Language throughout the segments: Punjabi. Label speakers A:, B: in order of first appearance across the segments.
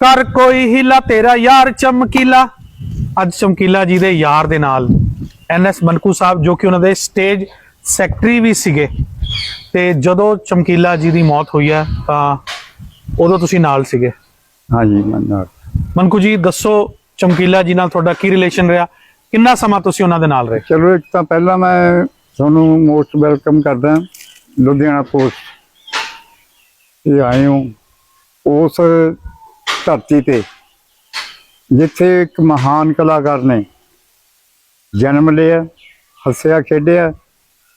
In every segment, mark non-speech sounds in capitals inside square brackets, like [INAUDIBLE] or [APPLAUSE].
A: ਕਰ ਕੋਈ ਹਿਲਾ ਤੇਰਾ ਯਾਰ ਚਮਕੀਲਾ। ਅੱਜ ਚਮਕੀਲਾ ਜੀ ਦੇ ਯਾਰ ਦੇ ਨਾਲ ਐਨਐਸ ਮਨਕੂ ਸਾਹਿਬ ਜੋ ਕਿ ਉਹਨਾਂ ਦੇ ਸਟੇਜ ਸੈਕਟਰੀ ਵੀ ਸੀਗੇ। ਤੇ ਜਦੋਂ ਚਮਕੀਲਾ ਜੀ ਦੀ ਮੌਤ ਹੋਈ ਹੈ ਤਾਂ ਉਦੋਂ ਤੁਸੀਂ ਨਾਲ ਸੀਗੇ।
B: ਹਾਂਜੀ ਮੈਂ ਨਾਲ।
A: ਮਨਕੂ ਜੀ ਦੱਸੋ ਚਮਕੀਲਾ ਜੀ ਨਾਲ ਤੁਹਾਡਾ ਕੀ ਰਿਲੇਸ਼ਨ ਰਿਹਾ? ਕਿੰਨਾ ਸਮਾਂ ਤੁਸੀਂ ਉਹਨਾਂ ਦੇ ਨਾਲ ਰਹੇ?
B: ਚਲੋ ਇੱਕ ਤਾਂ ਪਹਿਲਾਂ ਮੈਂ ਤੁਹਾਨੂੰ ਮੋਸਟ ਵੈਲਕਮ ਕਰਦਾ ਲੁਧਿਆਣਾ ਪੋਸਟ। ਇਹ ਆਏ ਹੋ। ਉਸ ਧਰਤੀ ਤੇ, ਜਿੱਥੇ ਇੱਕ ਮਹਾਨ ਕਲਾਕਾਰ ਨੇ ਜਨਮ ਲਿਆ, ਹੱਸਿਆ, ਖੇਡਿਆ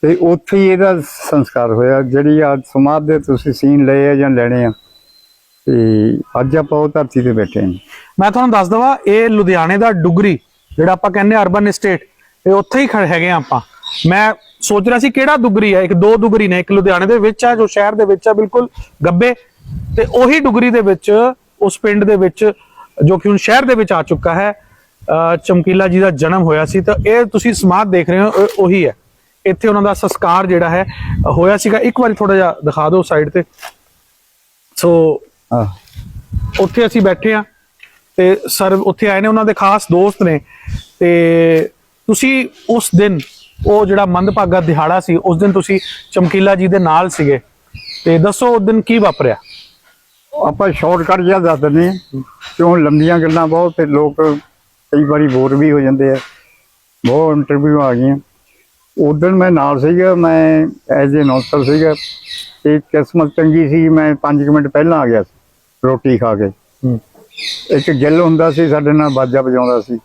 B: ਤੇ ਉੱਥੇ ਹੀ ਇਹਦਾ ਸੰਸਕਾਰ ਹੋਇਆ, ਜਿਹੜੀ ਅੱਜ ਸਮਾਧ ਦੇ ਤੁਸੀਂ ਸੀਨ ਲਏ ਆ ਜਾਂ ਲੈਣੇ ਆ, ਤੇ ਅੱਜ ਆਪਾਂ ਉਹ ਧਰਤੀ ਤੇ ਬੈਠੇ ਹਾਂ।
A: ਮੈਂ ਤੁਹਾਨੂੰ ਦੱਸ ਦਵਾਂ, ਇਹ ਲੁਧਿਆਣੇ ਦਾ ਡੁਗਰੀ, ਜਿਹੜਾ ਆਪਾਂ ਕਹਿੰਦੇ ਅਰਬਨ ਇਸਟੇਟ ਇਹ ਉੱਥੇ ਹੀ ਖੜੇ ਹੈਗੇ ਆ ਆਪਾਂ। ਮੈਂ ਸੋਚ ਰਿਹਾ ਸੀ ਕਿਹੜਾ ਡੁਗਰੀ ਹੈ ਇੱਕ ਦੋ ਡੁਗਰੀ ਨੇ, ਇੱਕ ਲੁਧਿਆਣੇ ਦੇ ਵਿੱਚ ਆ, ਜੋ ਸ਼ਹਿਰ ਦੇ ਵਿੱਚ ਆ, ਬਿਲਕੁਲ ਗੱਬੇ, ਤੇ ਉਹੀ ਡੁਗਰੀ ਦੇ ਵਿੱਚ ਉਸ ਪਿੰਡ ਦੇ ਵਿੱਚ ਜੋ ਕਿ ਹੁਣ ਸ਼ਹਿਰ ਦੇ ਵਿੱਚ ਆ ਚੁੱਕਾ ਹੈ ਚਮਕੀਲਾ ਜੀ ਦਾ ਜਨਮ ਹੋਇਆ ਸੀ ਤਾਂ ਇਹ ਤੁਸੀਂ ਸਮਾਧ ਦੇਖ ਰਹੇ ਹੋ ਉਹੀ ਹੈ। ਇੱਥੇ ਉਹਨਾਂ ਦਾ ਸੰਸਕਾਰ ਜਿਹੜਾ ਹੈ ਹੋਇਆ ਸੀਗਾ। ਇੱਕ ਵਾਰੀ ਥੋੜਾ ਜਿਹਾ ਦਿਖਾ ਦਿਓ ਸਾਈਡ ਤੇ। ਸੋ ਉੱਥੇ ਅਸੀਂ ਬੈਠੇ ਆ ਤੇ ਸਰ ਉੱਥੇ ਆਏ ਨੇ ਉਹਨਾਂ ਦੇ ਖਾਸ ਦੋਸਤ ਨੇ। ਤੇ ਤੁਸੀਂ ਉਸ ਦਿਨ ਉਹ ਜਿਹੜਾ ਮੰਦਭਾਗਾ ਦਿਹਾੜਾ ਸੀ ਉਸ ਦਿਨ ਤੁਸੀਂ ਚਮਕੀਲਾ ਜੀ ਦੇ ਨਾਲ ਸੀਗੇ। ਤੇ ਦੱਸੋ ਉਸ ਦਿਨ ਕੀ ਵਾਪਰਿਆ?
B: ਆਪਾਂ ਸ਼ਾਰਟਕਟ ਜਿਹਾ ਦੱਸ ਦਿੰਦੇ ਹਾਂ। ਕਿਉਂ ਲੰਬੀਆਂ ਗੱਲਾਂ ਬਹੁਤ ਤੇ ਲੋਕ ਕਈ ਵਾਰੀ ਬੋਰ ਵੀ ਹੋ ਜਾਂਦੇ ਆ। ਬਹੁਤ ਇੰਟਰਵਿਊ ਆ ਗਈਆਂ। ਉਦੋਂ ਮੈਂ ਨਾਲ ਸੀਗਾ ਮੈਂ ਐਜ਼ ਏ ਨੌਕਰ ਸੀਗਾ। ਤੇ ਕਿਸਮਤ ਚੰਗੀ ਸੀ ਮੈਂ 5 ਮਿੰਟ ਪਹਿਲਾਂ ਆ ਗਿਆ ਸੀ ਰੋਟੀ ਖਾ ਕੇ। ਇੱਕ ਗਿੱਲ ਹੁੰਦਾ ਸੀ ਸਾਡੇ ਨਾਲ ਬਾਜਾ ਵਜਾਉਂਦਾ ਸੀ।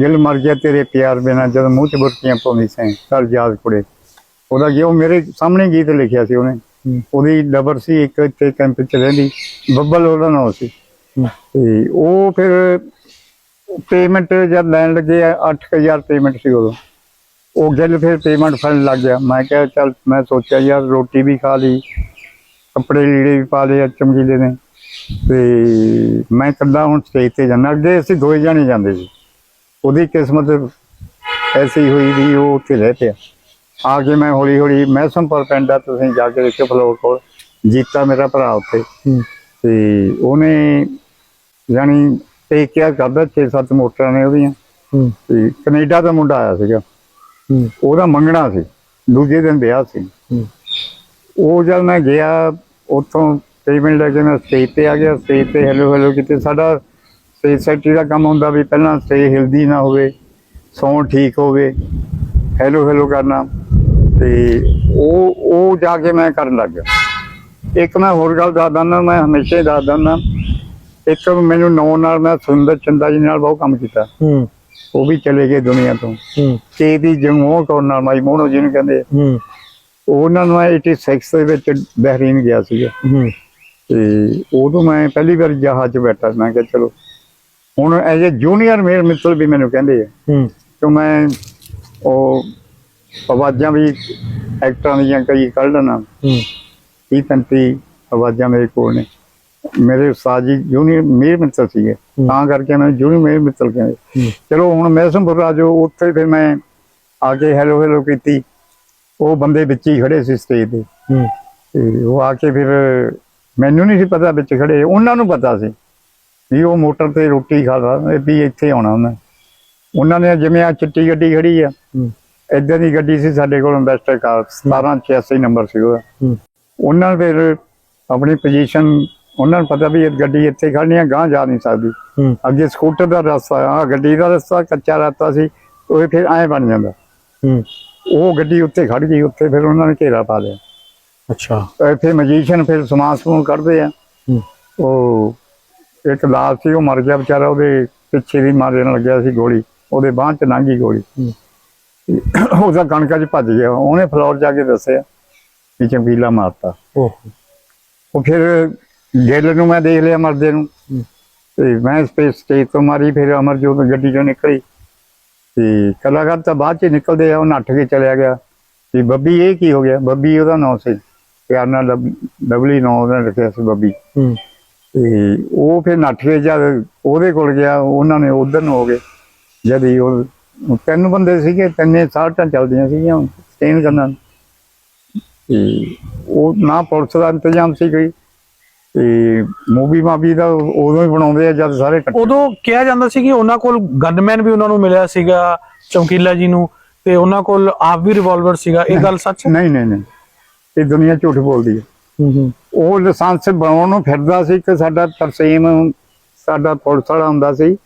B: ਗਿੱਲ ਮਰ ਗਿਆ ਤੇਰੇ ਪਿਆਰ ਬਿਨਾ ਜਦੋਂ ਮੂੰਹ 'ਚ ਬੁਰਕੀਆਂ ਪਾਉਂਦੀ ਸੈਂ ਚੱਲ ਯਾਦ ਕੁੜੇ। ਉਹਦਾ ਉਹ ਮੇਰੇ ਸਾਹਮਣੇ ਗੀਤ ਲਿਖਿਆ ਸੀ ਉਹਨੇ। ਉਹਦੀ ਡਬਰ ਸੀ ਇੱਕ ਤੇ ਕੈਂਪ ਚ ਰਹਿੰਦੀ ਬੱਬਲ ਉਹਦਾ ਨਾਮ ਸੀ। ਤੇ ਉਹ ਫਿਰ ਪੇਮੈਂਟ ਜਦ ਲੈਣ ਲੱਗੇ 8000 ਪੇਮੈਂਟ ਸੀ ਉਦੋਂ। ਉਹ ਗਿੱਲ ਫਿਰ ਪੇਮੈਂਟ ਫੜਨ ਲੱਗ ਗਿਆ। ਮੈਂ ਕਿਹਾ ਚੱਲ ਮੈਂ ਸੋਚਿਆ ਯਾਰ ਰੋਟੀ ਵੀ ਖਾ ਲਈ ਕੱਪੜੇ ਲੀੜੇ ਵੀ ਪਾ ਲਏ ਚਮਕੀਲੇ ਨੇ। ਤੇ ਮੈਂ ਕੱਲਾ ਹੁਣ ਸਟੇਜ ਤੇ ਜਾਣਾ ਅੱਗੇ ਅਸੀਂ ਦੋਏ ਜਾਣੇ ਜਾਂਦੇ ਸੀ। ਉਹਦੀ ਕਿਸਮਤ ਐਸੀ ਹੋਈ ਵੀ ਉਹ ਉੱਥੇ ਰਹਿ ਪਿਆ। ਆ ਕੇ ਮੈਂ ਹੌਲੀ ਹੌਲੀ ਮਹਿਸਮ ਪਰ ਪਿੰਡ ਆ ਤੁਸੀਂ ਜਾ ਕੇ ਦੇਖੋ ਫਲੋਰ ਕੋਲ। ਜੀਤਾ ਮੇਰਾ ਭਰਾ ਉੱਥੇ। ਤੇ ਉਹਨੇ ਯਾਨੀ ਟੇਕ ਕੇਅਰ ਕਰਦਾ 6-7 ਮੋਟਰਾਂ ਨੇ ਉਹਦੀਆਂ। ਤੇ ਕੈਨੇਡਾ ਦਾ ਮੁੰਡਾ ਆਇਆ ਸੀਗਾ। ਉਹਦਾ ਮੰਗਣਾ ਸੀ। ਦੂਜੇ ਦਿਨ ਵਿਆਹ ਸੀ। ਉਹ ਜਦ ਮੈਂ ਗਿਆ ਉੱਥੋਂ ਪੇਮੈਂਟ ਲੈ ਕੇ ਮੈਂ ਸਟੇਜ ਤੇ ਆ ਗਿਆ। ਸਟੇਜ ਤੇ ਹੈਲੋ ਹੈਲੋ ਕਿਤੇ। ਸਾਡਾ ਸਟੇਜ ਸੈਕਟਰੀ ਦਾ ਕੰਮ ਹੁੰਦਾ ਵੀ ਪਹਿਲਾਂ ਸਟੇਜ ਹਿਲਦੀ ਨਾ ਹੋਵੇ ਸਾਊਂਡ ਠੀਕ ਹੋਵੇ ਹੈਲੋ ਹੈਲੋ ਕਰਨਾ। ਤੇ ਉਹ ਉਹ ਜਾ ਕੇ ਮੈਂ ਕਰਨ ਲੱਗ ਗਿਆ। ਇੱਕ ਮੈਂ ਹੋਰ ਗੱਲ ਦੱਸ ਦਿੰਦਾ ਮੈਂ ਹਮੇਸ਼ਾ ਹੀ ਦੱਸ ਦਿੰਦਾ। ਇੱਕ ਮੈਨੂੰ ਨੌ ਨਾਲ ਮੈਂ ਸੁੰਦਰ ਚੰਦਾ ਜੀ ਨਾਲ ਬਹੁਤ ਕੰਮ ਕੀਤਾ।
A: ਹੂੰ।
B: ਉਹ ਵੀ ਚਲੇ ਗਏ ਦੁਨੀਆ ਤੋਂ।
A: ਹੂੰ।
B: ਤੇ ਦੀ ਜਮੋਹ ਕੌਰ ਨਾਲ ਮਾਈ ਮੋਹਨੋ ਜਿਹਨੂੰ ਕਹਿੰਦੇ। ਆ।
A: ਹੂੰ।
B: ਉਹਨਾਂ ਨੂੰ ਮੈਂ 86 ਦੇ ਵਿੱਚ ਬਹਿਰੀਨ ਗਿਆ ਸੀਗਾ।
A: ਹੂੰ।
B: ਤੇ ਉਦੋਂ ਮੈਂ ਪਹਿਲੀ ਵਾਰ ਜਹਾਜ਼ 'ਚ ਬੈਠਾ ਮੈਂ ਕਿਹਾ ਚਲੋ ਹੁਣ ਐਜ ਜੂਨੀਅਰ ਮੇਰ ਮਿੱਤਰ ਵੀ ਮੈਨੂੰ ਕਹਿੰਦੇ ਆ।
A: ਹੂੰ।
B: ਕਿ ਮੈਂ ਉਹ ਆਵਾਜ਼ਾਂ ਵੀ ਐਕਟਰਾਂ ਦੀਆਂ ਕਈ ਕੱਢ ਲੈਣਾ
A: ਹੂੰ।
B: 30 35 ਆਵਾਜ਼ਾਂ ਮੇਰੇ ਕੋਲ ਨੇ। ਮੇਰੇ ਉਸਤਾਦ ਜੀ ਜੂਨੀਅਰ ਮੇਰ ਮਿੱਤਰ ਸੀਗੇ। ਤਾਂ ਕਰਕੇ ਮੈਂ ਜੂਨੀਅਰ ਮੇਰ ਮਿੱਤਰ ਕਹਿੰਦੇ ਚਲੋ ਹੁਣ ਮੈਸਮਪੁਰ ਰਾਜੋ ਉੱਥੇ ਫਿਰ ਮੈਂ ਆ ਕੇ ਹੈਲੋ ਹੈਲੋ ਕੀਤੀ। ਉਹ ਬੰਦੇ ਵਿੱਚ ਹੀ ਖੜੇ ਸੀ ਸਟੇਜ ਤੇ ਉਹ ਆ ਕੇ ਫਿਰ ਮੈਨੂੰ ਨਹੀਂ ਸੀ ਪਤਾ ਵਿੱਚ ਖੜੇ। ਉਹਨਾਂ ਨੂੰ ਪਤਾ ਸੀ ਵੀ ਉਹ ਮੋਟਰ ਤੇ ਰੋਟੀ ਖਾਦਾ ਵੀ ਇੱਥੇ ਆਉਣਾ ਉਹਨੇ। ਉਹਨਾਂ ਨੇ ਜਿਵੇਂ ਆ ਚਿੱਟੀ ਗੱਡੀ ਖੜੀ ਆ। ਇਦਾਂ ਦੀ ਗੱਡੀ ਸੀ ਸਾਡੇ ਕੋਲ ਇਨਵੈਸਟਰ ਕਾਰ 1786 ਨੰਬਰ ਸੀ ਉਹਦਾ। ਉਹਨਾਂ ਫਿਰ ਆਪਣੀ ਪੋਜੀਸ਼ਨ ਉਹਨਾਂ ਨੂੰ ਪਤਾ ਵੀ ਇਹ ਗੱਡੀ ਇੱਥੇ ਖੜਨੀ ਆ ਗਾਂ ਜਾ ਨਹੀਂ ਸਕਦੀ। ਅੱਗੇ ਸਕੂਟਰ ਦਾ ਰਸਤਾ ਆ ਗੱਡੀ ਦਾ ਰਸਤਾ ਕੱਚਾ ਰਸਤਾ ਸੀ ਉਹ ਫਿਰ ਐਂ ਬਣ ਜਾਂਦਾ। ਉਹ ਗੱਡੀ ਉੱਤੇ ਖੜ ਗਈ ਉੱਥੇ ਫਿਰ ਉਹਨਾਂ ਨੇ ਘੇਰਾ ਪਾ ਲਿਆ।
A: ਅੱਛਾ।
B: ਇੱਥੇ ਮਜੀਸ਼ੀਅਨ ਫਿਰ ਸਮਾਨ ਸਮੂਨ ਕੱਢਦੇ ਆ। ਉਹ ਇੱਕ ਲਾਲ ਸੀ ਉਹ ਮਰ ਗਿਆ ਵਿਚਾਰਾ ਉਹਦੇ ਪਿੱਛੇ ਵੀ ਮਾਰਨ ਲੱਗਿਆ ਸੀ ਗੋਲੀ ਉਹਦੇ ਬਾਂਹ 'ਚ ਲੰਘ ਗੋਲੀ। ਉਹਦਾ ਕਣਕਾਂ 'ਚ ਭੱਜ ਗਿਆ। ਉਹਨੇ ਫਲੋਰ ਜਾ ਕੇ ਦੱਸਿਆ ਕਿ ਚੰਬੀਲਾ ਮਾਰਤਾ। ਉਹ ਫਿਰ ਗਿੱਲ ਨੂੰ ਮੈਂ ਦੇਖ ਲਿਆ ਮਰਦੇ ਨੂੰ। ਤੇ ਮੈਂ ਸਪੇਸ ਸਟੇਜ ਤੋਂ ਮਾਰੀ ਫਿਰ ਅਮਰਜੋਤ ਗੱਡੀ ਚੋਂ ਨਿਕਲੀ। ਤੇ ਕਲਾਕਾਰ ਤਾਂ ਬਾਅਦ ਚ ਨਿਕਲਦੇ ਆ ਉਹ ਨੱਠ ਕੇ ਚਲਿਆ ਗਿਆ। ਤੇ ਬੱਬੀ ਇਹ ਕੀ ਹੋ ਗਿਆ? ਬੱਬੀ ਉਹਦਾ ਨਾਂ ਸੀ। ਪਿਆਰ ਨਾਲ ਲਵਲੀ ਨਾਂ ਉਹਨੇ ਰੱਖਿਆ ਸੀ ਬੱਬੀ। ਤੇ ਉਹ ਫਿਰ ਨੱਠ ਕੇ ਜਦ ਉਹਦੇ ਕੋਲ ਗਿਆ ਉਹਨਾਂ ਨੇ ਉਧਰ ਨੂੰ ਹੋ ਗਏ। ਜਦ ਹੀ ਉਹ ਤਿੰਨ ਬੰਦੇ ਸੀਗੇ ਤਿੰਨੇ ਸਾਲਟਾਂ ਚੱਲਦੀਆਂ ਸੀਗੀਆਂ ਸਟੇਨ ਕਰਨਾ ਤੇ ਉਹ ਨਾ ਪੁਲਿਸ ਦਾ ਇੰਤਜ਼ਾਮ ਸੀ ਕੋਈ ਤੇ ਮੂਵੀ ਮਾਵੀ ਦਾ ਉਦੋਂ ਹੀ ਬਣਾਉਂਦੇ ਆ ਜਦ ਸਾਰੇ ਇਕੱਠੇ।
A: ਉਦੋਂ ਕਿਹਾ ਜਾਂਦਾ ਸੀ ਕਿ ਉਹਨਾਂ ਕੋਲ ਗਨਮੈਨ ਵੀ ਉਹਨਾਂ ਨੂੰ ਮਿਲਿਆ ਸੀਗਾ ਚਮਕੀਲਾ ਜੀ ਨੂੰ ਤੇ ਉਹਨਾਂ ਕੋਲ ਆਪ ਵੀ ਰਿਵਾਲਵਰ ਸੀਗਾ ਇਹ ਗੱਲ ਸੱਚ
B: ਨਹੀਂ ਨਹੀਂ ਨਹੀਂ। ਇਹ ਦੁਨੀਆ ਝੂਠ ਬੋਲਦੀ ਹੂੰ। ਉਹ ਲਾਇਸੈਂਸ ਬਣਾਉਣ ਨੂੰ ਫਿਰਦਾ ਸੀ ਕਿ ਸਾਡਾ ਤਰਸੇਮ ਸਾਡਾ ਪੁਲਿਸ ਵਾਲਾ ਹੁੰਦਾ ਸੀ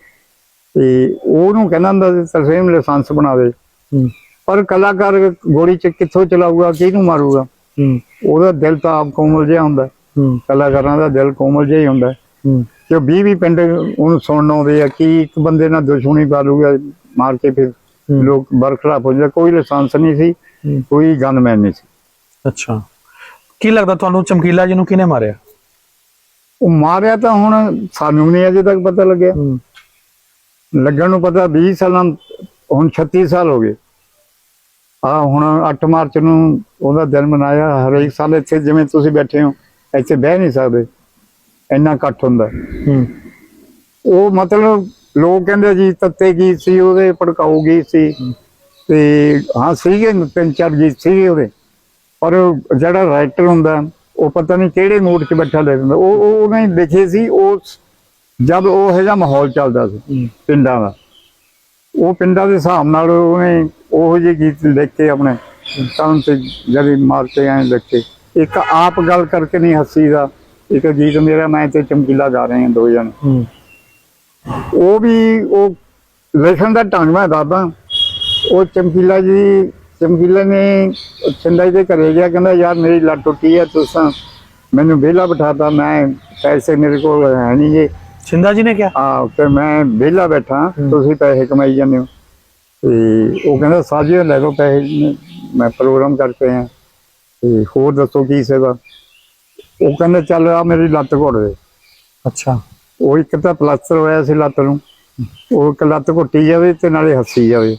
B: ਤੇ ਉਹਨੂੰ ਕਹਿੰਦਾ ਹੁੰਦਾ ਸੀ ਤਰਸੇਮ ਲਾਇਸੈਂਸ ਬਣਾ ਦੇ
A: ਹੂੰ।
B: ਪਰ ਕਲਾਕਾਰ ਗੋਲੀ ਚ ਕਿੱਥੋਂ ਚਲਾਊਗਾ ਕਿਹਨੂੰ ਮਾਰੂਗਾ? ਉਹਦਾ ਦਿਲ ਤਾਂ ਆਪ ਕੋਮਲ ਜਿਹਾ ਹੁੰਦਾ। ਕਲਾਕਾਰਾਂ ਦਾ ਦਿਲ ਕੋਮਲ ਜਿਹਾ ਹੀ ਹੁੰਦਾ। ਜੋ 20 20 ਪਿੰਡ ਉਹਨੂੰ ਸੁਣਨ ਆਉਂਦੇ ਆ ਕਿ ਇੱਕ ਬੰਦੇ ਨਾਲ ਦੁਸ਼ਮਣੀ ਪਾ ਲੂਗਾ ਮਾਰ ਕੇ ਫਿਰ। ਲੋਕ ਬਰਖਲਾਫ ਹੋ ਜਾਂਦੇ। ਕੋਈ ਲਾਇਸੈਂਸ ਨਹੀਂ ਸੀ। ਕੋਈ ਗਨਮੈਨ ਨਹੀਂ ਸੀ।
A: ਅੱਛਾ। ਕੀ ਲੱਗਦਾ ਤੁਹਾਨੂੰ ਚਮਕੀਲਾ ਜੀ ਨੂੰ ਕਿਹਨੇ ਮਾਰਿਆ?
B: ਉਹ ਮਾਰਿਆ ਤਾਂ ਹੁਣ ਸਾਨੂੰ ਨਹੀਂ ਅਜੇ ਤੱਕ ਪਤਾ ਲੱਗਿਆ। ਲੱਗਣ ਨੂੰ ਪਤਾ 20 ਸਾਲਾਂ ਹੁਣ 36 ਸਾਲ ਹੋ ਗਏ। ਆ ਹੁਣ 8 ਮਾਰਚ ਨੂੰ ਉਹਦਾ ਦਿਨ ਮਨਾਇਆ ਹਰੇਕ ਸਾਲ ਇੱਥੇ ਜਿਵੇਂ ਤੁਸੀਂ ਬੈਠੇ ਹੋ ਇੱਥੇ ਬਹਿ ਨਹੀਂ ਸਕਦੇ। ਇੰਨਾ ਇਕੱਠ ਹੁੰਦਾ ਉਹ ਮਤਲਬ ਲੋਕ ਕਹਿੰਦੇ ਜੀ ਤੱਤੇ ਗੀਤ ਸੀ ਉਹਦੇ ਭੜਕਾਊ ਗੀਤ ਸੀ। ਤੇ ਹਾਂ ਸੀਗੇ ਤਿੰਨ ਚਾਰ ਗੀਤ ਸੀਗੇ ਉਹਦੇ। ਪਰ ਜਿਹੜਾ ਰਾਈਟਰ ਹੁੰਦਾ ਉਹ ਪਤਾ ਨਹੀਂ ਕਿਹੜੇ ਮੂਡ 'ਚ ਬੈਠਾ ਲੈ ਦਿੰਦਾ ਉਹ ਉਹ ਉਹਨੇ ਲਿਖੇ ਸੀ ਉਸ ਜਦ ਉਹ ਜਿਹਾ ਮਾਹੌਲ ਚੱਲਦਾ ਸੀ ਪਿੰਡਾਂ ਦਾ ਉਹ ਪਿੰਡਾਂ ਦੇ ਹਿਸਾਬ ਨਾਲ ਉਹਨੇ ਉਹੋ ਜਿਹੇ ਗੀਤ ਲਿਖ ਕੇ ਆਪਣੇ ਤਾਂ ਤੇ ਜਦੀ ਮਾਰ ਕੇ ਐਂ ਲਿਖ ਕੇ। ਇੱਕ ਆਪ ਗੱਲ ਕਰਕੇ ਨਹੀਂ ਹੱਸੀ ਦਾ ਇੱਕ ਗੀਤ ਮੇਰਾ ਮੈਂ ਤੇ ਚਮਕੀਲਾ ਗਾ ਰਹੇ ਹਾਂ ਦੋ ਜਣ। ਉਹ ਵੀ ਉਹ ਲਿਖਣ ਦਾ ਢੰਗ ਮੈਂ ਦੱਸਦਾ। ਉਹ ਚਮਕੀਲਾ ਜੀ ਚਮਕੀਲਾ ਨੇ ਚੰਦਾ ਜੀ ਦੇ ਘਰੇ ਗਿਆ ਕਹਿੰਦਾ ਯਾਰ ਮੇਰੀ ਲੱਤ ਟੁੱਟੀ ਹੈ ਤੁਸੀਂ ਮੈਨੂੰ ਵਿਹਲਾ ਬਿਠਾਤਾ ਮੈਂ ਪੈਸੇ ਮੇਰੇ ਕੋਲ ਹੈ ਨਹੀਂ ਜੀ
A: ਸਿੰਧਾ ਜੀ ਨੇ ਕਿਹਾ?
B: ਆ ਤੇ ਮੈਂ ਵਿਹਲਾ ਬੈਠਾ
A: ਹੂੰ।
B: ਤੁਸੀਂ ਪੈਸੇ ਕਮਾਈ ਜਾਂਦੇ ਹੋ। ਤੇ ਉਹ ਕਹਿੰਦਾ ਸਾਜੀਓ ਲੈ ਲਓ ਪੈਸੇ ਮੈਂ ਪ੍ਰੋਗਰਾਮ ਕਰਕੇ ਆਇਆ। ਤੇ ਹੋਰ ਦੱਸੋ ਕੀ ਸੇਵਾ? ਉਹ ਕਹਿੰਦਾ ਚੱਲ ਆ ਮੇਰੀ ਲੱਤ ਘੋੜ ਦੇ।
A: ਅੱਛਾ।
B: ਉਹ ਇੱਕ ਤਾਂ ਪਲਾਸਟਰ ਹੋਇਆ ਸੀ ਲੱਤ ਨੂੰ। ਉਹ ਇੱਕ ਲੱਤ ਘੁੱਟੀ ਜਾਵੇ ਤੇ ਨਾਲੇ ਹੱਸੀ ਜਾਵੇ।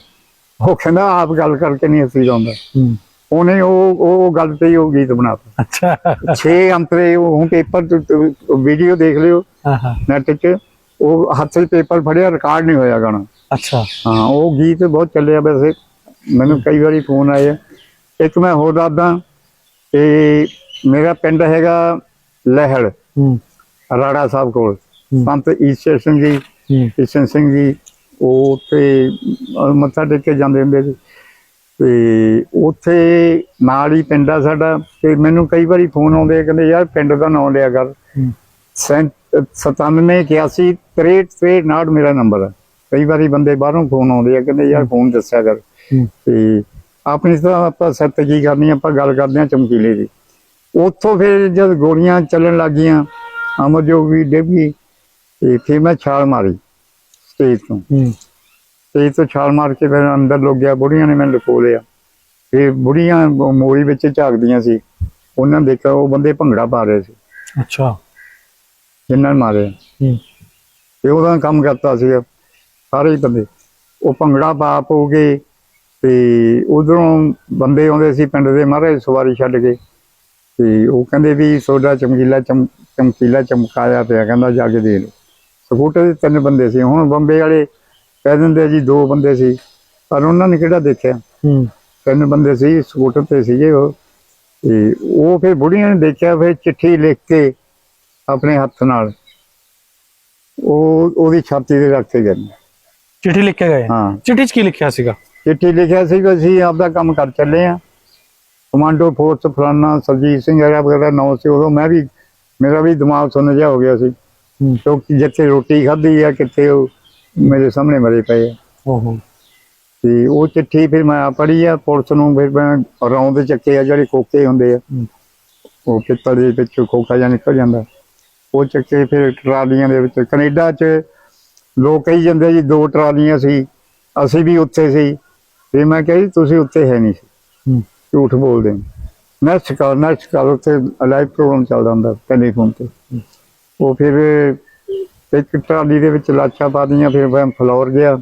B: ਉਹ ਕਹਿੰਦਾ ਆਪ ਗੱਲ ਕਰਕੇ ਨਹੀਂ ਹੱਸੀ ਜਾਂਦਾ।
A: ਹੂੰ।
B: ਉਹਨੇ ਉਹ ਉਹ ਗੱਲ ਤੇ ਹੀ ਉਹ ਗੀਤ ਬਣਾਤਾ।
A: ਅੱਛਾ।
B: 6 ਅੰਤਰੇ ਉਹ ਪੇਪਰ ਵੀਡੀਓ ਦੇਖ ਲਿਓ।
A: ਹਾਂ ਹਾਂ।
B: ਨੈਟ 'ਚ। ਉਹ ਹੱਥ 'ਚ ਪੇਪਰ ਫੜਿਆ ਰਿਕਾਰਡ ਨਹੀਂ ਹੋਇਆ ਗਾਣਾ।
A: ਅੱਛਾ।
B: ਹਾਂ ਉਹ ਗੀਤ ਬਹੁਤ ਚੱਲਿਆ ਵੈਸੇ। ਮੈਨੂੰ ਕਈ ਵਾਰੀ ਫੋਨ ਆਏ। ਇੱਕ ਮੈਂ ਹੋਰ ਦੱਸਦਾ। ਤੇ ਮੇਰਾ ਪਿੰਡ ਹੈਗਾ ਲਹਿੜ
A: ਹੂੰ।
B: ਰਾੜਾ ਸਾਹਿਬ ਕੋਲ। ਸੰਤ ਈਸ਼ਰ ਸਿੰਘ ਜੀ ਕਿਸ਼ਨ ਸਿੰਘ ਜੀ ਉਹ ਤੇ ਮੱਥਾ ਟੇਕ ਕੇ ਜਾਂਦੇ ਹੁੰਦੇ ਸੀ। ਤੇ ਉੱਥੇ ਨਾਲ ਹੀ ਪਿੰਡ ਆ ਸਾਡਾ ਤੇ ਮੈਨੂੰ ਕਈ ਵਾਰੀ ਫੋਨ ਆਉਂਦੇ ਆ, ਕਹਿੰਦੇ ਯਾਰ ਪਿੰਡ ਦਾ ਨਾਮ ਲਿਆ ਕਰ।
A: ਹੂੰ।
B: 97 81 63 63 ਮੇਰਾ ਨੰਬਰ ਹੈ ਕਈ ਵਾਰੀ ਬੰਦੇ ਬਾਹਰੋਂ ਫੋਨ ਆਉਂਦੇ ਆ ਕਹਿੰਦੇ ਯਾਰ ਫੋਨ ਦੱਸਿਆ ਕਰ। ਤੇ ਆਪਣੀ ਤਾਂ ਆਪਾਂ ਸੱਤ ਕੀ ਕਰਨੀ ਆਪਾਂ ਗੱਲ ਕਰਦੇ ਆ ਚਮਕੀਲੇ ਦੀ। ਉੱਥੋਂ ਫਿਰ ਜਦ ਗੋਲੀਆਂ ਚੱਲਣ ਲੱਗੀਆਂ ਅਮਰਜੋਗ ਵੀ ਡੇਗੀ ਤੇ ਫਿਰ ਮੈਂ ਛਾਲ ਮਾਰੀ ਸਟੇਜ ਤੋਂ। ਸਟੇਜ ਤੋਂ ਛਾਲ ਮਾਰ ਕੇ ਫਿਰ ਅੰਦਰ ਲੋਕ ਗਿਆ ਬੁੜੀਆਂ ਨੇ ਮੈਨੂੰ ਲੁਕੋ ਲਿਆ। ਫਿਰ ਬੁੜੀਆਂ ਮੋਰੀ ਵਿੱਚ ਝਾਕਦੀਆਂ ਸੀ। ਉਹਨਾਂ ਨੇ ਦੇਖਿਆ ਉਹ ਬੰਦੇ ਭੰਗੜਾ ਪਾ ਰਹੇ ਸੀ।
A: ਅੱਛਾ।
B: ਜਿੰਨਾਂ ਨੇ ਮਾਰੇ। ਤੇ ਉਹਦਾ ਕੰਮ ਕਰਤਾ ਸੀ। ਸਾਰੇ ਹੀ ਬੰਦੇ। ਉਹ ਭੰਗੜਾ ਪਾ ਪੋ ਤੇ ਉਧਰੋਂ ਬੰਦੇ ਆਉਂਦੇ ਸੀ ਪਿੰਡ ਦੇ ਮਹਾਰਾਜ ਸਵਾਰੀ ਛੱਡ ਕੇ। ਤੇ ਉਹ ਕਹਿੰਦੇ ਵੀ ਸੋਡਾ ਚਮਕੀਲਾ ਚਮ ਚਮਕੀਲਾ ਚਮਕਾਇਆ ਪਿਆ। ਕਹਿੰਦਾ ਜਾ ਕੇ ਦੇ ਲਓ। ਸਕੂਟਰ ਦੇ ਤਿੰਨ ਬੰਦੇ ਸੀ। ਹੁਣ ਬੰਬੇ ਵਾਲੇ ਕਹਿ ਦਿੰਦੇ ਜੀ ਦੋ ਬੰਦੇ ਸੀ। ਪਰ ਉਹਨਾਂ ਨੇ ਕਿਹੜਾ ਦੇਖਿਆ?
A: ਹੂੰ।
B: ਤਿੰਨ ਬੰਦੇ ਸੀ ਸਕੂਟਰ ਤੇ ਸੀਗੇ ਉਹ। ਤੇ ਉਹ ਫਿਰ ਬੁੜੀਆਂ ਨੇ ਦੇਖਿਆ ਫਿਰ ਚਿੱਠੀ ਲਿਖ ਕੇ ਆਪਣੇ ਹੱਥ ਨਾਲ। ਉਹ ਉਹਦੀ ਛਾਤੀ ਤੇ ਰੱਖ ਕੇ ਗਏ।
A: ਚਿੱਠੀ ਲਿਖ ਕੇ ਗਏ?
B: ਹਾਂ।
A: ਚਿੱਠੀ 'ਚ ਕੀ ਲਿਖਿਆ ਸੀਗਾ?
B: ਚਿੱਠੀ ਲਿਖਿਆ ਸੀ ਕਿ ਅਸੀਂ ਆਪਦਾ ਕੰਮ ਕਰ ਚੱਲੇ ਆ। ਕਮਾਂਡੋ ਫੋਰਸ ਫਲਾਨਾ ਸਰਜੀਤ ਸਿੰਘ ਵਗੈਰਾ ਵਗੈਰਾ ਨਾਂ ਸੀ ਉਦੋਂ। ਮੈਂ ਵੀ ਮੇਰਾ ਵੀ ਦਿਮਾਗ ਸੁੰਨ ਜਿਹਾ ਹੋ ਗਿਆ ਸੀ।
A: ਹੂੰ।
B: ਕਿਉਂਕਿ ਜਿੱਥੇ ਰੋਟੀ ਖਾਧੀ ਆ ਕਿੱਥੇ ਉਹ ਮੇਰੇ ਸਾਹਮਣੇ ਮਰੇ ਪਏ ਆ।
A: ਓਹੋ।
B: ਤੇ ਉਹ ਚਿੱਠੀ ਫਿਰ ਮੈਂ ਪੜ੍ਹੀ ਆ ਪੁਲਿਸ ਨੂੰ ਫਿਰ ਮੈਂ ਰੌਂਦ ਚੱਕੇ ਆ ਜਿਹੜੇ ਕੋਕੇ ਹੁੰਦੇ ਆ। ਉਹ ਪਿੱਤਲ ਦੇ ਵਿੱਚ ਖੋਖਾ ਜਿਹਾ ਨਿਕਲ ਜਾਂਦਾ। ਉਹ ਚੱਕੇ ਫਿਰ ਟਰਾਲੀਆਂ ਦੇ ਵਿੱਚ ਕੈਨੇਡਾ 'ਚ ਲੋਕ ਕਹੀ ਜਾਂਦੇ ਜੀ ਦੋ ਟਰਾਲੀਆਂ ਸੀ ਅਸੀਂ ਵੀ ਉੱਥੇ ਸੀ। ਤੇ ਮੈਂ ਕਿਹਾ ਜੀ ਤੁਸੀਂ ਉੱਥੇ ਹੈ ਨਹੀਂ ਸੀ। ਝੂਠ ਬੋਲਦੇ ਨੈਕਸਟ ਕਾਲ ਨੈਕਸਟ ਕਾਲ ਉੱਥੇ ਲਾਈਵ ਪ੍ਰੋਗਰਾਮ ਚੱਲਦਾ ਹੁੰਦਾ ਟੈਲੀਫੋਨ ਤੇ। ਉਹ ਫਿਰ ਇੱਕ ਟਰਾਲੀ ਦੇ ਵਿੱਚ ਲਾਚਾ ਪਾ ਦੀਆਂ ਫਿਰ ਮੈਂ ਫਲੋਰ ਗਿਆ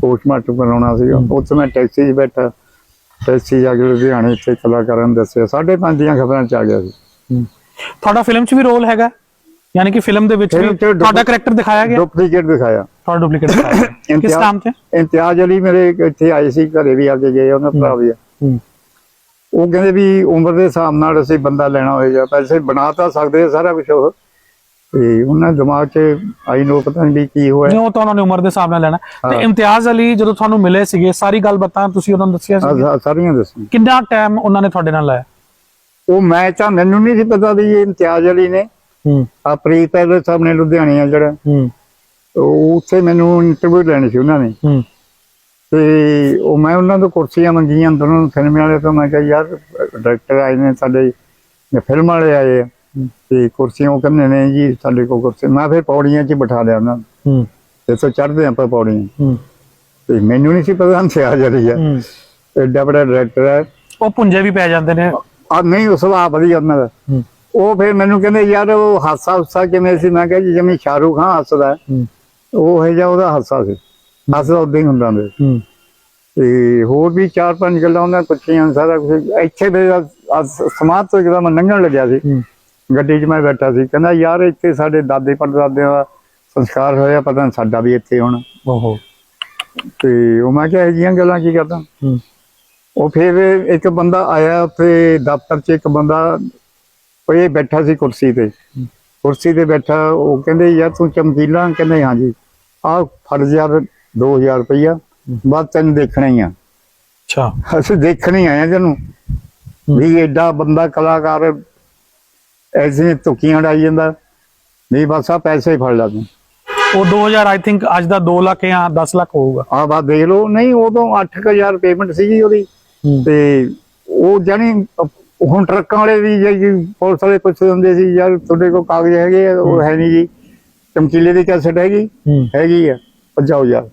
B: ਪੋਸਟਮਾਰਟਮ ਕਰਾਉਣਾ ਸੀਗਾ। ਉੱਥੇ ਮੈਂ ਟੈਕਸੀ 'ਚ ਬੈਠਾ ਟੈਕਸੀ ਜਾ ਕੇ ਲੁਧਿਆਣੇ ਇੱਥੇ ਕਲਾਕਾਰਾਂ ਨੂੰ ਦੱਸਿਆ। ਸਾਢੇ ਪੰਜ ਦੀਆਂ ਖਬਰਾਂ 'ਚ ਆ ਗਿਆ ਸੀ।
A: ਤੁਹਾਡਾ ਫਿਲਮ 'ਚ ਵੀ ਰੋਲ ਹੈਗਾ? ਯਾਨੀ ਕਿ ਫਿਲਮ ਦੇ ਵਿੱਚ ਵੀ ਤੁਹਾਡਾ ਕਰੈਕਟਰ ਦਿਖਾਇਆ ਗਿਆ?
B: ਡੁਪਲੀਕੇਟ ਦਿਖਾਇਆ।
A: ਤੁਹਾਡਾ ਡੁਪਲੀਕੇਟ ਦਿਖਾਇਆ। [COUGHS] ਕਿਸ ਨਾਮ ਤੇ?
B: ਇੰਤਿਆਜ ਅਲੀ ਮੇਰੇ ਇੱਥੇ ਆਏ ਸੀ ਘਰੇ ਵੀ ਆ ਕੇ ਗਏ ਉਹਨਾਂ ਭਰਾ ਵੀ ਉਹ ਕਹਿੰਦੇ ਵੀ ਉਮਰ ਦੇ ਹਿਸਾਬ ਨਾਲ ਅਸੀਂ ਬੰਦਾ ਲੈਣਾ ਹੋਏਗਾ ਪੈਸੇ ਬਣਾ ਤਾਂ ਸਕਦੇ ਆ ਸਾਰਾ ਕੁਝ ਉਹ। ਤੇ ਉਹਨਾਂ ਦੇ ਦਿਮਾਗ 'ਚ ਆਈ ਨੋ ਪਤਾ ਨਹੀਂ ਕੀ ਹੋਇਆ।
A: ਨਹੀਂ ਉਹ ਤਾਂ ਉਹਨਾਂ ਨੇ ਉਮਰ ਦੇ ਹਿਸਾਬ ਨਾਲ ਲੈਣਾ। ਤੇ। ਇਮਤਿਆਜ਼ ਅਲੀ ਜਦੋਂ ਤੁਹਾਨੂੰ ਮਿਲੇ ਸੀਗੇ ਸਾਰੀ ਗੱਲ ਬਤਾ ਤੁਸੀਂ ਉਹਨਾਂ ਨੂੰ ਦੱਸਿਆ ਸੀ
B: ਸਾਰੀਆਂ ਦੱਸੀ
A: ਕਿੰਨਾ ਟਾਈਮ ਉਹਨਾਂ ਨੇ ਤੁਹਾਡੇ ਨਾਲ ਲਾਇਆ?
B: ਉਹ ਮੈਂ ਤਾਂ ਮੈਨੂੰ ਨਹੀਂ ਸੀ ਪਤਾ ਵੀ ਇਹ ਇਮਤਿਆਜ਼ ਅਲੀ ਨੇ
A: ਹੂੰ।
B: ਆ ਪ੍ਰੀਤ ਪੈਲਸ ਸਾਹਮਣੇ ਲੁਧਿਆਣੇ ਆ ਜਿਹੜਾ।
A: ਹੂੰ।
B: ਉਹ ਉੱਥੇ ਮੈਨੂੰ ਇੰਟਰਵਿਊ ਲੈਣੀ ਸੀ ਉਹਨਾਂ ਨੇ।
A: ਹੂੰ।
B: ਤੇ ਉਹ ਮੈਂ ਉਹਨਾਂ ਤੋਂ ਕੁਰਸੀਆਂ ਮੰਗੀਆਂ ਦੋਨੋਂ ਸਿਨੇਮੇ ਵਾਲੇ ਤੋਂ। ਮੈਂ ਕਿਹਾ ਯਾਰ ਡਾਇਰੈਕਟਰ ਆਏ ਨੇ ਸਾਡੇ ਜਾਂ ਫਿਲਮ ਵਾਲੇ ਆਏ ਆ। ਤੇ ਕੁਰਸੀਆਂ ਉਹ ਕਹਿੰਦੇ ਨੇ ਜੀ ਸਾਡੇ ਕੋਲ ਕੁਰਸੀ ਮੈਂ ਫਿਰ ਪੌੜੀਆਂ 'ਚ ਬਿਠਾ ਲਿਆ ਉਹਨਾਂ ਨੂੰ।
A: ਹੂੰ।
B: ਤੇ ਤੋਂ ਚੜ੍ਹਦੇ ਆਪਾਂ ਪੌੜੀਆਂ।
A: ਹੂੰ।
B: ਤੇ ਮੈਨੂੰ ਨਹੀਂ ਸੀ ਪਤਾ ਜਿਹੜੀ ਆ।
A: ਹੂੰ।
B: ਐਡਾ ਬੜਾ ਡਾਇਰੈਕਟਰ ਹੈ
A: ਉਹ ਪੁੰਜੇ ਵੀ ਪੈ ਜਾਂਦੇ ਨੇ।
B: ਆ ਨਹੀਂ ਉਹ ਸੁਭਾਅ ਵਧੀਆ ਉਹਨਾਂ ਦਾ।
A: ਹੂੰ।
B: ਉਹ ਫਿਰ ਮੈਨੂੰ ਕਹਿੰਦੇ ਯਾਰ ਉਹ ਹਾਸਾ ਹੁਸਾ ਕਿਵੇਂ ਸੀ? ਮੈਂ ਕਿਹਾ ਜੀ ਜਿਵੇਂ ਸ਼ਾਹਰੁਖ ਖਾਨ ਹੱਸਦਾ ਉਹ ਹੈ ਜਿਹਾ ਉਹਦਾ ਹਾਸਾ ਸੀ। ਹੱਸਦਾ ਉਦਾਂ ਹੀ ਹੁੰਦਾ ਹੁੰਦਾ ਤੇ ਹੋਰ ਵੀ ਚਾਰ ਪੰਜ ਗੱਲਾਂ ਉਹਨਾਂ ਪੁੱਛੀਆਂ ਸਾਰਾ ਕੁਝ ਇੱਥੇ ਵੀ ਸਮਾਜ ਤੋਂ ਇੱਕਦਮ ਲੰਘਣ ਲੱਗਿਆ ਸੀ। ਗੱਡੀ 'ਚ ਮੈਂ ਬੈਠਾ ਸੀ। ਕਹਿੰਦਾ ਯਾਰ ਇੱਥੇ ਸਾਡੇ ਦਾਦੇ ਪੜਦਾਦਿਆਂ ਦਾ ਸੰਸਕਾਰ ਹੋਇਆ ਪਤਾ ਨਹੀਂ ਸਾਡਾ ਵੀ ਇੱਥੇ ਹੁਣ।
A: ਓਹੋ।
B: ਤੇ ਉਹ ਮੈਂ ਕਿਹਾ ਇਹ ਜਿਹੀਆਂ ਗੱਲਾਂ ਕੀ ਕਰਦਾ? ਉਹ ਫਿਰ ਇੱਕ ਬੰਦਾ ਆਇਆ ਉੱਥੇ ਦਫ਼ਤਰ 'ਚ ਇੱਕ ਬੰਦਾ ਉਹ ਇਹ ਬੈਠਾ ਸੀ ਕੁਰਸੀ ਤੇ। ਕੁਰਸੀ ਤੇ ਬੈਠਾ ਉਹ ਕਹਿੰਦੇ ਯਾਰ ਤੂੰ ਚਮਕੀਲਾ? ਕਹਿੰਦੇ ਹਾਂਜੀ। ਆਹ ਫੜ ਯਾਰ 2000 ਰੁਪਈਆ ਬਾਅਦ ਤੈਨੂੰ ਦੇਖਣਾ ਹੀ ਆ।
A: ਅੱਛਾ।
B: ਅਸੀਂ ਦੇਖਣ ਹੀ ਆਏ ਆ ਤੈਨੂੰ। ਵੀ ਐਡਾ ਬੰਦਾ ਕਲਾਕਾਰ ਐਸੇ ਤੁਕੀਆਂ ਡਾਈ ਜਾਂਦਾ। ਨਹੀਂ ਬਸ ਆ ਪੈਸੇ ਹੀ ਫੜ ਲਾ ਤੂੰ।
A: ਉਹ 2000 ਆਈ ਥਿੰਕ ਅੱਜ ਦਾ 2 ਲੱਖ ਜਾਂ 10 ਲੱਖ ਹੋਊਗਾ।
B: ਆਹ ਬਾਤ ਦੇਖ ਲਓ ਨਹੀਂ ਉਦੋਂ 8000 ਪੇਮੈਂਟ ਸੀਗੀ ਉਹਦੀ। ਤੇ ਉਹ ਜਾਨੀ ਹੁਣ ਟਰੱਕਾਂ ਵਾਲੇ ਵੀ ਜੀ ਪੁਲਿਸ ਵਾਲੇ ਪੁੱਛਦੇ ਹੁੰਦੇ ਸੀ ਯਾਰ ਤੁਹਾਡੇ ਕੋਲ ਕਾਗਜ਼ ਹੈਗੇ ਆ? ਉਹ ਹੈ। ਨਹੀਂ ਜੀ। ਚਮਕੀਲੇ ਦੀ ਕੈਸਟ ਹੈਗੀ ਹੈਗੀ ਆ ਭਜਾਓ ਯਾਰ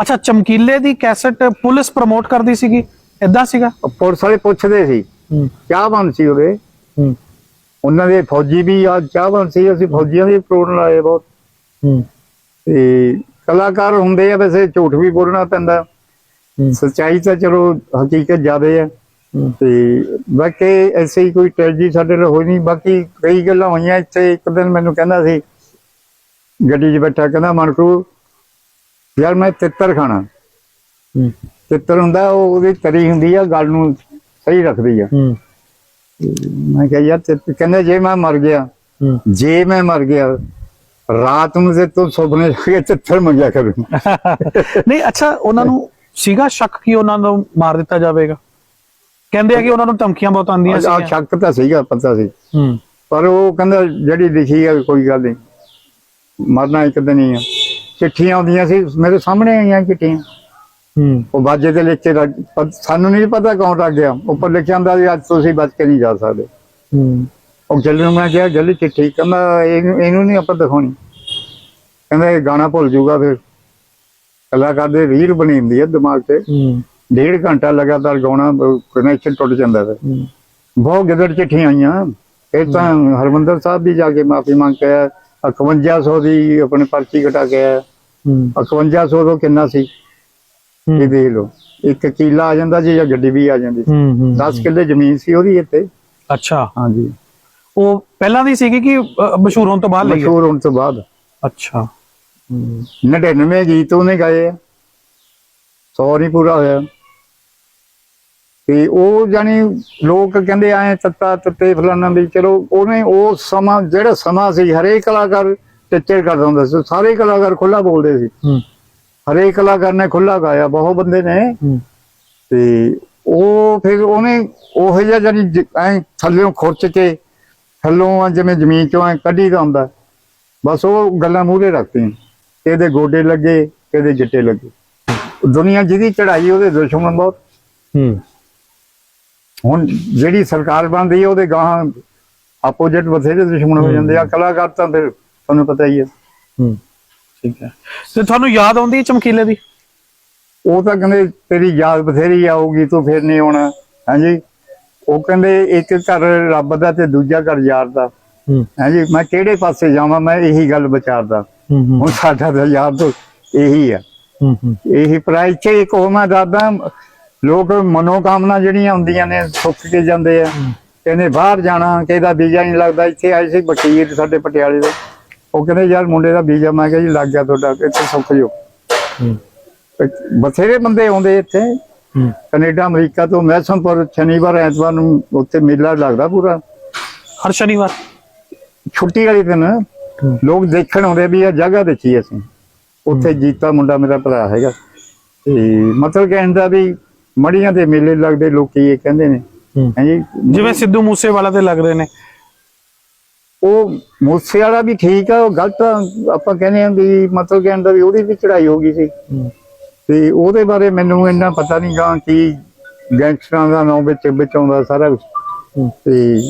A: ਅੱਛਾ ਚਮਕੀਲੇ ਦੀ ਕੈਸਟ ਪੁਲਿਸ ਪ੍ਰਮੋਟ ਕਰਦੀ ਸੀਗੀ ਇਦਾਂ ਸੀਗਾ?
B: ਪੁਲਿਸ ਵਾਲੇ ਪੁੱਛਦੇ ਸੀ ਕਿਆ ਬਣ ਸੀ ਉਹਦੇ? ਉਹਨਾਂ ਦੇ ਫੌਜੀ ਵੀ ਆ ਚਾਹ ਬਣ ਸੀ ਅਸੀਂ ਫੌਜੀਆਂ ਦੇ ਪ੍ਰੋਣ ਲਾਏ ਬਹੁਤ।
A: ਹੂੰ।
B: ਤੇ ਕਲਾਕਾਰ ਹੁੰਦੇ ਆ ਵੈਸੇ ਝੂਠ ਵੀ ਬੋਲਣਾ ਪੈਂਦਾ। ਸੱਚਾਈ ਤਾਂ ਚਲੋ ਹਕੀਕਤ ਜ਼ਿਆਦੇ ਆ। ਤੇ ਬਾਕੀ ਐਸੀ ਹੀ ਕੋਈ ਟ੍ਰੈਜਡੀ ਸਾਡੇ ਨਾਲ ਹੋਈ ਨਹੀਂ। ਬਾਕੀ ਕਈ ਗੱਲਾਂ ਹੋਈਆਂ ਇੱਥੇ। ਇੱਕ ਦਿਨ ਮੈਨੂੰ ਕਹਿੰਦਾ ਸੀ ਗੱਡੀ 'ਚ ਬੈਠਾ ਕਹਿੰਦਾ ਮਨਕੂ ਯਾਰ ਮੈਂ ਤਿੱਤਰ ਖਾਣਾ। ਤਿੱਤਰ ਹੁੰਦਾ ਉਹ ਉਹਦੀ ਤਰੀ ਹੁੰਦੀ ਆ ਗੱਲ ਨੂੰ ਸਹੀ ਰੱਖਦੀ ਆ।
A: ਹੂੰ।
B: ਮੈਂ ਕਿਹਾ ਯਾਰ ਤਿੱਤਰ ਕਹਿੰਦਾ ਜੇ ਮੈਂ ਮਰ ਗਿਆ ਜੇ ਮੈਂ ਮਰ ਗਿਆ ਰਾਤ ਨੂੰ ਤੇ ਤੂੰ ਸੁਪਨੇ ਚ ਕੇ ਤਿੱਤਰ ਮੰਗਿਆ ਕਰੂੰ
A: ਨਹੀਂ ਅੱਛਾ ਉਹਨਾਂ ਨੂੰ ਸੀਗਾ ਸ਼ੱਕ ਕਿ ਉਹਨਾਂ ਨੂੰ ਮਾਰ ਦਿੱਤਾ ਜਾਵੇਗਾ? ਕਹਿੰਦੇ ਆ ਕਿ ਉਹਨਾਂ ਨੂੰ ਧਮਕੀਆਂ ਬਹੁਤ ਆਉਂਦੀਆਂ
B: ਆ
A: ਸੀ
B: ਸ਼ੱਕ ਤਾਂ ਸੀਗਾ ਪਤਾ ਸੀ। ਪਰ ਉਹ ਕਹਿੰਦਾ ਜਿਹੜੀ ਲਿਖੀ ਆ ਕੋਈ ਗੱਲ ਨਹੀਂ ਮਰਨਾ ਇੱਕ ਦਿਨ ਹੀ ਆ। ਚਿੱਠੀਆਂ ਆਉਂਦੀਆਂ ਸੀ ਮੇਰੇ ਸਾਹਮਣੇ ਆਈਆਂ ਚਿੱਠੀਆਂ। ਉਹ ਬਾਜੇ ਤੇ ਲਿਖ ਕੇ ਸਾਨੂੰ ਨਹੀਂ ਪਤਾ ਕੌਣ ਰੱਖ ਗਿਆ। ਉੱਪਰ ਲਿਖਿਆ ਹੁੰਦਾ ਸੀ ਅੱਜ ਤੁਸੀਂ ਬਚ ਕੇ ਨਹੀਂ ਜਾ ਸਕਦੇ।
A: ਹੂੰ।
B: ਉਹ ਜੱਲੀ ਨੂੰ ਮੈਂ ਕਿਹਾ ਜੱਲੀ ਚਿੱਠੀ ਕਹਿੰਦਾ ਇਹਨੂੰ ਇਹਨੂੰ ਨਹੀਂ ਆਪਾਂ ਦਿਖਾਉਣੀ। ਕਹਿੰਦਾ ਇਹ ਗਾਣਾ ਭੁੱਲ ਜਾਊਗਾ ਫਿਰ। ਕਲਾਕਾਰ ਦੇ ਰੀਲ ਬਣੀ ਹੁੰਦੀ ਹੈ ਦਿਮਾਗ ਤੇ।
A: ਹੂੰ।
B: ਡੇਢ ਘੰਟਾ ਲਗਾਤਾਰ ਗਾਉਣਾ ਕਨੈਕਸ਼ਨ ਟੁੱਟ ਜਾਂਦਾ
A: ਹੂੰ।
B: ਬਹੁਤ ਗਿੱਦੜ ਚਿੱਠੀਆਂ ਆਈਆਂ। ਇਹ ਤਾਂ ਹਰਮੰਦਰ ਸਾਹਿਬ ਵੀ ਜਾ ਕੇ ਮਾਫੀ ਮੰਗ ਕੇ ਆਇਆ। 5100 ਦੀ ਆਪਣੇ ਪਰਚੀ ਕਟਾ ਕੇ ਆਇਆ।
A: ਹੂੰ।
B: 5100 ਤੋਂ ਕਿੰਨਾ ਸੀ? ਇਹ ਦੇਖ ਲਓ। ਇੱਕ ਕਿੱਲਾ ਆ ਜਾਂਦਾ ਜੀ ਜਾਂ ਗੱਡੀ ਵੀ ਆ ਜਾਂਦੀ। ਸੀ
A: ਹੂੰ ਹੂੰ।
B: 10 ਕਿੱਲੇ ਜ਼ਮੀਨ ਸੀ ਉਹਦੀ ਇੱਥੇ।
A: ਅੱਛਾ।
B: ਹਾਂਜੀ।
A: ਉਹ ਪਹਿਲਾਂ ਦੀ ਸੀਗੀ ਕਿ ਅ, ਮਸ਼ਹੂਰ ਹੋਣ ਤੋਂ ਬਾਅਦ ਲਈ ਹੈ?
B: ਮਸ਼ਹੂਰ ਹੋਣ ਤੋਂ ਬਾਅਦ।
A: ਅੱਛਾ। ਹੂੰ।
B: 99 ਗੀਤ ਉਹਨੇ ਗਾਏ ਆ। 100 ਨਹੀਂ ਪੂਰਾ ਹੋਇਆ। ਤੇ ਉਹ ਜਾਨੀ ਲੋਕ ਕਹਿੰਦੇ ਆਏ ਤੱਤਾ ਤੱਤੇ ਫਲਾਣਾ ਵੀ ਚਲੋ ਉਹਨੇ ਉਹ ਸਮਾਂ ਜਿਹੜਾ ਸਮਾਂ ਸੀ ਹਰੇਕ ਕਲਾਕਾਰ ਟਿੱਚਰ ਕਰਦਾ ਹੁੰਦਾ ਸੀ। ਸਾਰੇ ਕਲਾਕਾਰ ਖੁੱਲਾ ਬੋਲਦੇ ਸੀ।
A: ਹੂੰ।
B: ਹਰੇਕ ਕਲਾਕਾਰ ਨੇ ਖੁੱਲਾ ਗਾਇਆ ਬਹੁਤ ਬੰਦੇ ਨੇ। ਤੇ ਉਹ ਫਿਰ ਉਹਨੇ ਉਹ ਜਿਹਾ ਜਾਨੀ ਐ ਥੱਲਿਓਂ ਖੁਰਚ ਕੇ ਥੱਲੋਂ ਜਿਵੇਂ ਜ਼ਮੀਨ ਚੋਂ ਐ ਕੱਢੀ ਦਾ ਹੁੰਦਾ। ਬਸ ਉਹ ਗੱਲਾਂ ਮੂਹਰੇ ਰੱਖਤੀਆਂ। ਇਹਦੇ ਗੋਡੇ ਲੱਗੇ ਇਹਦੇ ਗਿੱਟੇ ਲੱਗੇ। ਦੁਨੀਆ ਜਿਹਦੀ ਚੜਾਈ ਉਹਦੇ ਦੁਸ਼ਮਣ ਬਹੁਤ।
A: ਹੂੰ।
B: ਹੁਣ ਜਿਹੜੀ ਸਰਕਾਰ ਬਣਦੀ ਹੈ ਉਹਦੇ ਗਾਹਾਂ ਆਪੋਜੀਟ ਬਥੇਰੇ ਦੁਸ਼ਮਣ ਹੋ ਜਾਂਦੇ ਆ। ਕਲਾਕਾਰ ਤਾਂ ਫਿਰ ਤੁਹਾਨੂੰ ਪਤਾ ਹੀ ਹੈ
A: ਹੂੰ। ਠੀਕ ਹੈ। ਤੇ ਤੁਹਾਨੂੰ ਯਾਦ ਆਉਂਦੀ ਹੈ ਚਮਕੀਲੇ ਦੀ?
B: ਉਹ ਤਾਂ ਕਹਿੰਦੇ ਤੇਰੀ ਯਾਦ ਬਥੇਰੀ ਆਊਗੀ ਤੂੰ ਫਿਰ ਨਹੀਂ ਆਉਣਾ। ਹਾਂਜੀ। ਉਹ ਕਹਿੰਦੇ ਇੱਕ ਘਰ ਰੱਬ ਦਾ ਤੇ ਦੂਜਾ ਘਰ ਯਾਰ ਦਾ। ਹਾਂਜੀ ਮੈਂ ਕਿਹੜੇ ਪਾਸੇ ਜਾਵਾਂ ਮੈਂ ਇਹੀ ਗੱਲ ਵਿਚਾਰਦਾ। ਹੁਣ ਸਾਡਾ ਤਾਂ ਯਾਰ ਤੋਂ ਇਹੀ ਆ।
A: ਹੂੰ ਹੂੰ।
B: ਇਹੀ ਪ੍ਰਾਇ ਚ ਇੱਕ ਹੋਰ ਮੈਂ ਦੱਸਦਾ ਲੋਕ ਮਨੋਕਾਮਨਾ ਜਿਹੜੀਆਂ ਹੁੰਦੀਆਂ ਨੇ ਸੁੱਖ ਕੇ ਜਾਂਦੇ ਆ। ਕਹਿੰਦੇ ਬਾਹਰ ਜਾਣਾ ਕਿਹਦਾ ਵੀਜ਼ਾ ਨਹੀਂ ਲੱਗਦਾ ਇੱਥੇ ਆਏ ਸੀ ਵਕੀਲ ਸਾਡੇ ਪਟਿਆਲੇ ਦੇ। ਉਹ ਕਹਿੰਦੇ ਯਾਰ ਮੁੰਡੇ ਦਾ ਵੀਜ਼ਾ ਮੈਂ ਕਿਹਾ ਜੀ ਲੱਗ ਗਿਆ ਤੁਹਾਡਾ ਇੱਥੇ ਸੁੱਖ ਜੋ ਬਥੇਰੇ ਬੰਦੇ ਆਉਂਦੇ ਇੱਥੇ। ਕੈਨੇਡਾ ਅਮਰੀਕਾ ਤੋਂ ਮੈਸਮਪੁਰ ਸ਼ਨੀਵਾਰ ਐਤਵਾਰ ਨੂੰ ਉੱਥੇ ਮੇਲਾ ਲੱਗਦਾ ਪੂਰਾ।
A: ਹਰ ਸ਼ਨੀਵਾਰ?
B: ਛੁੱਟੀ ਵਾਲੇ ਦਿਨ। ਲੋਕ ਦੇਖਣ ਆਉਂਦੇ ਵੀ ਇਹ ਜਗ੍ਹਾ ਦੇਖੀ ਅਸੀਂ। ਉੱਥੇ ਜੀਤਾ ਮੁੰਡਾ ਮੇਰਾ ਭਰਾ ਹੈਗਾ। ਤੇ ਮਤਲਬ ਕਹਿੰਦਾ ਵੀ ਮੜੀਆਂ ਦੇ ਮੇਲੇ ਲੱਗਦੇ ਲੋਕੀ ਇਹ ਕਹਿੰਦੇ ਨੇ। ਹਾਂਜੀ
A: ਜਿਵੇਂ ਸਿੱਧੂ ਮੂਸੇ ਵਾਲਾ ਤੇ ਲੱਗਦੇ ਨੇ।
B: ਉਹ ਮੂਸੇ ਵਾਲਾ ਵੀ ਠੀਕ ਆ ਉਹ ਗਲਤ ਆ, ਆਪਾਂ ਕਹਿੰਦੇ ਆ ਵੀ ਮਤਲਬ ਕਹਿੰਦਾ ਵੀ ਉਹਦੀ ਵੀ ਚੜਾਈ ਹੋ ਗਈ ਸੀ। ਤੇ ਉਹਦੇ ਬਾਰੇ ਮੈਨੂੰ ਇੰਨਾ ਪਤਾ ਨਹੀਂ ਗਾ ਕਿ ਗੈਂਗਸਟਰਾਂ ਦਾ ਨਾਮ ਵਿੱਚ ਵਿੱਚ ਆਉਂਦਾ ਸਾਰਾ
A: ਹੂੰ।
B: ਤੇ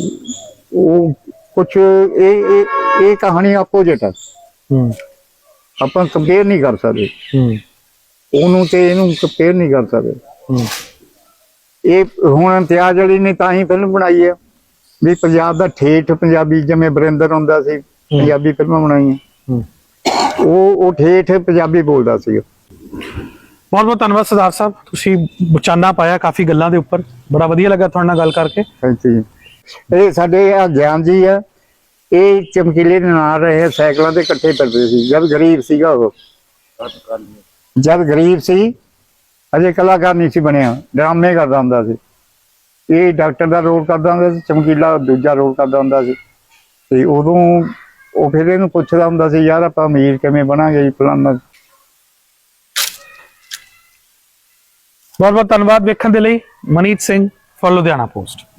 B: ਉਹ ਕੁਝ ਇਹ ਇਹ ਇਹ ਕਹਾਣੀ ਆਪੋਜੀਟ ਆ। ਆਪਾਂ ਕੰਪੇਅਰ ਨਹੀਂ ਕਰ ਸਕਦੇ। ਉਹਨੂੰ ਤੇ ਇਹਨੂੰ ਕੰਪੇਅਰ ਨਹੀਂ ਕਰ ਸਕਦੇ। ਇਹ ਹੁਣ ਇਮਤਿਆਜ਼ ਅਲੀ ਨੇ ਤਾਂ ਹੀ ਫਿਲਮ ਬਣਾਈ ਹੈ ਵੀ ਪੰਜਾਬ ਦਾ ਠੇਠ ਪੰਜਾਬੀ ਜਿਵੇਂ ਬਰਿੰਦਰ ਹੁੰਦਾ ਸੀ ਪੰਜਾਬੀ ਫਿਲਮਾਂ ਬਣਾਈਆਂ। ਉਹ ਉਹ ਠੇਠ ਪੰਜਾਬੀ ਬੋਲਦਾ ਸੀ।
A: ਬਹੁਤ ਬਹੁਤ ਧੰਨਵਾਦ ਸਰਦਾਰ ਸਾਹਿਬ। ਤੁਸੀਂ ਚਾਨਣਾ ਪਾਇਆ ਕਾਫੀ ਗੱਲਾਂ ਦੇ ਉੱਪਰ। ਬੜਾ ਵਧੀਆ ਲੱਗਾ ਤੁਹਾਡੇ ਨਾਲ ਗੱਲ ਕਰਕੇ।
B: ਥੈਂਕ ਯੂ ਇਹ ਸਾਡੇ ਆ ਗਿਆਨ ਜੀ ਆ। ਇਹ ਚਮਕੀਲੇ ਦੇ ਨਾਲ ਰਹੇ ਸਾਈਕਲਾਂ ਤੇ ਇਕੱਠੇ ਫਿਰਦੇ ਸੀ। ਜਦ ਗਰੀਬ ਸੀਗਾ ਉਹ। ਜਦ ਗਰੀਬ ਸੀ ਅਜੇ ਕਲਾਕਾਰ ਨਹੀਂ ਸੀ ਬਣਿਆ। ਡਰਾਮੇ ਕਰਦਾ ਹੁੰਦਾ ਸੀ। ਇਹ ਡਾਕਟਰ ਦਾ ਰੋਲ ਕਰਦਾ ਹੁੰਦਾ ਸੀ, ਚਮਕੀਲਾ ਦੂਜਾ ਰੋਲ ਕਰਦਾ ਹੁੰਦਾ ਸੀ। ਤੇ ਉਦੋਂ ਉਹ ਫਿਰ ਇਹਨੂੰ ਪੁੱਛਦਾ ਹੁੰਦਾ ਸੀ, ਯਾਰ ਆਪਾਂ ਅਮੀਰ ਕਿਵੇਂ ਬਣਾਂਗੇ ਜੀ ਫਲਾਨਾ?
A: ਬਹੁਤ ਬਹੁਤ ਧੰਨਵਾਦ ਵੇਖਣ ਦੇ ਲਈ। Maneet Singh for Ludhiana post.